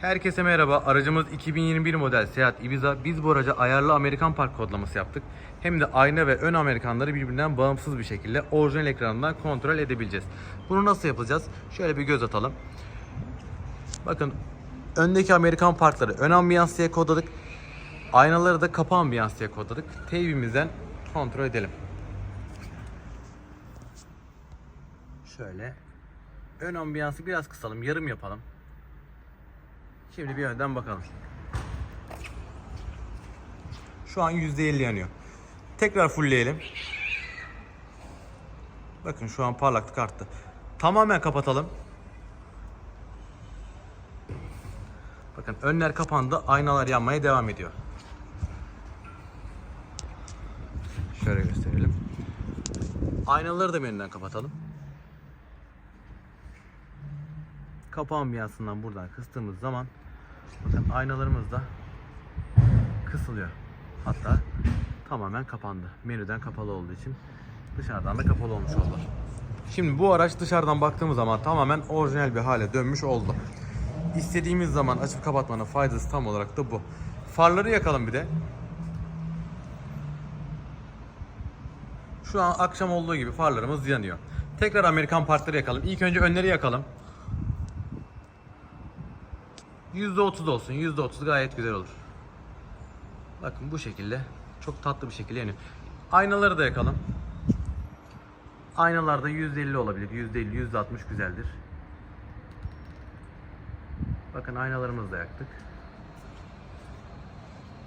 Herkese merhaba. Aracımız 2021 model Seat Ibiza. Biz bu araca ayarlı Amerikan park kodlaması yaptık. Hem de ayna ve ön Amerikanları birbirinden bağımsız bir şekilde orijinal ekranından kontrol edebileceğiz. Bunu nasıl yapacağız? Şöyle bir göz atalım. Bakın öndeki Amerikan parkları ön ambiyans diye kodladık. Aynaları da kapı ambiyans diye kodladık. Teybimizden kontrol edelim. Şöyle. Ön ambiyansı biraz kısalım. Yarım yapalım. Şimdi bir önden bakalım. Şu an %50 yanıyor. Tekrar fullleyelim. Bakın şu an parlaklık arttı. Tamamen kapatalım. Bakın önler kapandı. Aynalar yanmaya devam ediyor. Şöyle gösterelim. Aynaları da yeniden kapatalım. Kapı ambiyansından buradan kıstığımız zaman bakın aynalarımız da kısılıyor. Hatta tamamen kapandı. Menüden kapalı olduğu için dışarıdan da kapalı olmuş oldu. Şimdi bu araç dışarıdan baktığımız zaman tamamen orijinal bir hale dönmüş oldu. İstediğimiz zaman açıp kapatmanın faydası tam olarak da bu. Farları yakalım bir de. Şu an akşam olduğu gibi farlarımız yanıyor. Tekrar Amerikan parkları yakalım. İlk önce önleri yakalım. %30 olsun. %30 gayet güzel olur. Bakın bu şekilde çok tatlı bir şekilde yanıyor. Aynaları da yakalım. Aynalarda %50 olabilir. %50, %60 güzeldir. Bakın aynalarımızı da yaktık.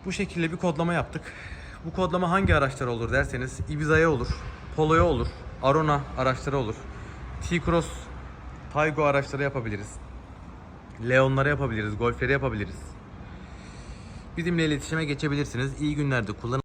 Bu şekilde bir kodlama yaptık. Bu kodlama hangi araçlara olur derseniz Ibiza'ya olur, Polo'ya olur, Arona araçları olur. T-Cross, Taygo araçları yapabiliriz. Leon'lara yapabiliriz, Golf'leri yapabiliriz. Bizimle iletişime geçebilirsiniz. İyi günlerde kullanın.